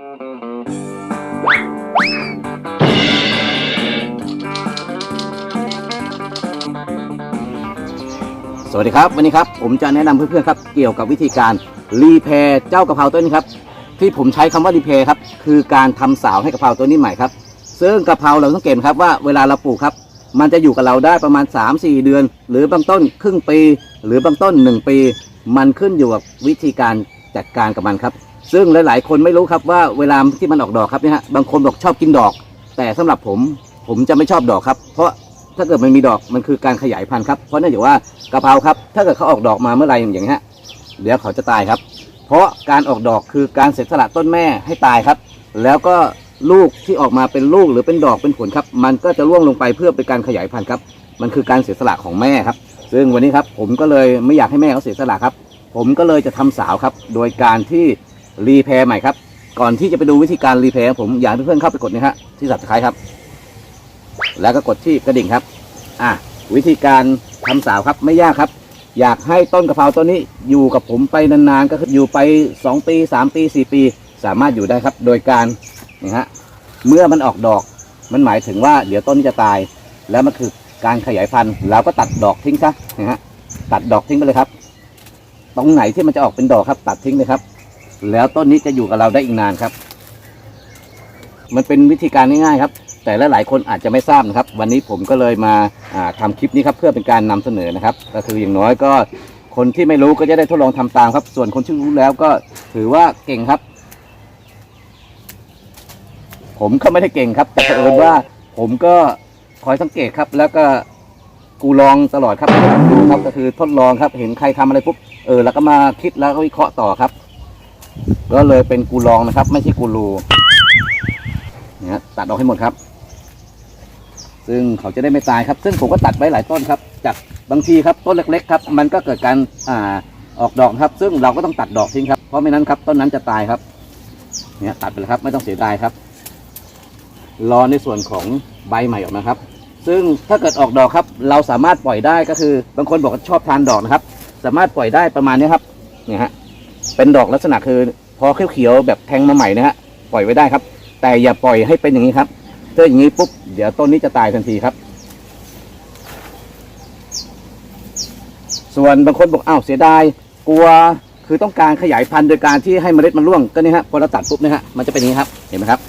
สวัสดีครับวันนี้ครับผมจะแนะนำเพื่อนๆครับเกี่ยวกับวิธีการรีแพร์เจ้ากะเพราต้นนี้ครับที่ผมใช้คำว่ารีแพร์ครับคือการทำสาวให้กะเพราตัวนี้ใหม่ครับซึ่งกะเพราเราต้องเก็บครับว่าเวลาเราปลูกครับ มันจะอยู่กับเราได้ประมาณ 3-4 เดือน หรือบางต้นครึ่งปี หรือบางต้น 1 ปี มันขึ้นอยู่กับวิธีการจัดการกับมันครับ ซึ่งหลาย ๆ คนไม่รู้ครับว่าเวลาที่มันออกดอกครับเนี่ยฮะบางคนบอกชอบกินดอก แต่สำหรับผมผมจะไม่ชอบดอกครับ เพราะถ้าเกิดมันมีดอกมันคือการขยายพันธุ์ครับเพราะเนื่องจากว่ากะเพราครับ ถ้าเกิดเขาออกดอกมาเมื่อไหร่อย่างนี้ฮะเดี๋ยวเขาจะตายครับ เพราะการออกดอกคือการเสียสละต้นแม่ให้ตายครับ แล้วก็ลูกที่ออกมาเป็นลูกหรือเป็นดอกเป็นผลครับ มันก็จะร่วงลงไปเพื่อเป็นการขยายพันธุ์ครับ มันคือการเสียสละของแม่ครับ ซึ่งวันนี้ครับผมก็เลยไม่อยากให้แม่เขาเสียสละครับ ผมก็เลยจะทำสาวครับ โดยการที่ รีแพร์ใหม่ครับ ก่อนที่จะไปดูวิธีการรีแพร์ผมอยากให้เพื่อนๆเข้าไปกดนะฮะที่สับสไครครับ แล้วก็กดที่กระดิ่งครับ อะวิธีการทำสาวครับไม่ยากครับ อยากให้ต้นกะเพราต้นนี้อยู่กับผมไปนานๆก็คืออยู่ไป 2 ปี 3 ปี 4 ปี สามารถอยู่ได้ครับ โดยการนี่ฮะเมื่อมันออกดอกมันหมายถึงว่าเดี๋ยวต้นนี้จะตาย แล้วมันคือการขยายพันธุ์แล้วก็ตัดดอกทิ้งซะนะฮะตัดดอกทิ้งไปเลยครับ ตรงไหนที่มันจะออกเป็นดอกครับ ตัดทิ้งเลยครับ แล้วต้นนี้จะอยู่กับเราได้อีกนานครับ มันเป็นวิธีการง่ายๆครับ แต่ละหลายคนอาจจะไม่ทราบนะครับ วันนี้ผมก็เลยมาอ่าทำคลิปนี้ครับเพื่อเป็นการนำเสนอนะครับ ก็คืออย่างน้อยก็คนที่ไม่รู้ก็จะได้ทดลองทำตามครับ ส่วนคนที่รู้แล้วก็ถือว่าเก่งครับ ผมก็ไม่ได้เก่งครับ แต่เอิญว่าผมก็คอยสังเกตครับ แล้วก็กูลองตลอดครับดูครับก็คือทดลองครับ เห็นใครทำอะไรปุ๊บเออแล้วก็มาคิดแล้วก็วิเคราะห์ต่อครับ ก็เลยเป็นกูลองนะครับ ไม่ใช่กูรูเนี่ยฮะตัดออกให้หมดครับ ซึ่งเขาจะได้ไม่ตายครับ ซึ่งผมก็ตัดไว้หลายต้นครับ จากบางทีครับต้นเล็ก ๆ ครับ มันก็เกิดการอ่าออกดอกครับ ซึ่งเราก็ต้องตัดดอกทิ้งครับเพราะไม่นั้นครับต้นนั้นจะตายครับ เนี่ยตัดไปเลยครับไม่ต้องเสียดายครับ รอในส่วนของใบใหม่ออกมาครับ ซึ่งถ้าเกิดออกดอกครับ เราสามารถปล่อยได้ก็คือ บางคนบอกว่าชอบทานดอกนะครับ สามารถปล่อยได้ประมาณนี้ครับเนี่ยฮะ เป็นดอกลักษณะคือ พอเขียวๆแบบแทงมาใหม่นะฮะปล่อยไว้ได้ครับ แต่อย่าปล่อยให้เป็นอย่างนี้ครับถ้าอย่างนี้ปุ๊บเดี๋ยวต้นนี้จะตายทันทีครับ ส่วนบางคนบอกอ้าวเสียดายกลัวคือต้องการขยายพันธุ์โดยการที่ให้เมล็ดมันร่วงก็นี่ฮะพอเราตัดปุ๊บนะฮะมันจะเป็นอย่างนี้ครับเห็นไหมครับ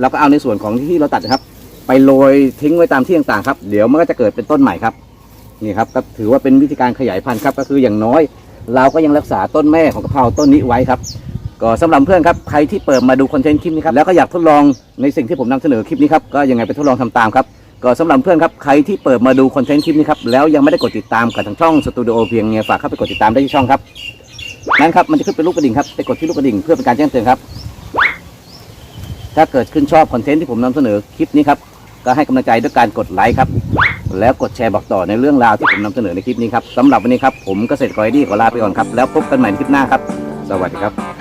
เราก็เอาในส่วนของที่เราตัดนะครับ ไปโรยทิ้งไว้ตามที่ต่างๆครับ เดี๋ยวมันก็จะเกิดเป็นต้นใหม่ครับนี่ครับก็ถือว่าเป็นวิธีการขยายพันธุ์ครับ ก็คืออย่างน้อย เราก็ยังรักษาต้นแม่ของกะเพราต้นนี้ไว้ครับ ก็สำหรับเพื่อนครับใครที่เปิดมาดูคอนเทนต์คลิปนี้ครับแล้วก็อยากทดลองในสิ่งที่ผมนำเสนอคลิปนี้ครับก็ยังไงไปทดลองทำตามครับก็สำหรับเพื่อนครับใครที่เปิดมาดูคอนเทนต์คลิปนี้ครับแล้วยังไม่ได้กดติดตามกับทางช่องสตูดิโอเพียงเงียฝากเข้าไปกดติดตามได้ที่ช่องครับนั้นครับมันจะขึ้นเป็นลูกกระดิ่งครับไปกดที่ลูกกระดิ่งเพื่อเป็นการแจ้งเตือนครับ ถ้าเกิดขึ้นชอบคอนเทนต์ที่ผมนำเสนอคลิปนี้ครับก็ให้กำลังใจด้วยการกดไลค์ครับ แล้วกดแชร์บอกต่อในเรื่องราวที่ผมนำเสนอในคลิปนี้ครับสำหรับวันนี้ครับผมเกษตรกรดีขอลาไปก่อนครับแล้วพบกันใหม่ในคลิปหน้าครับ สวัสดีครับ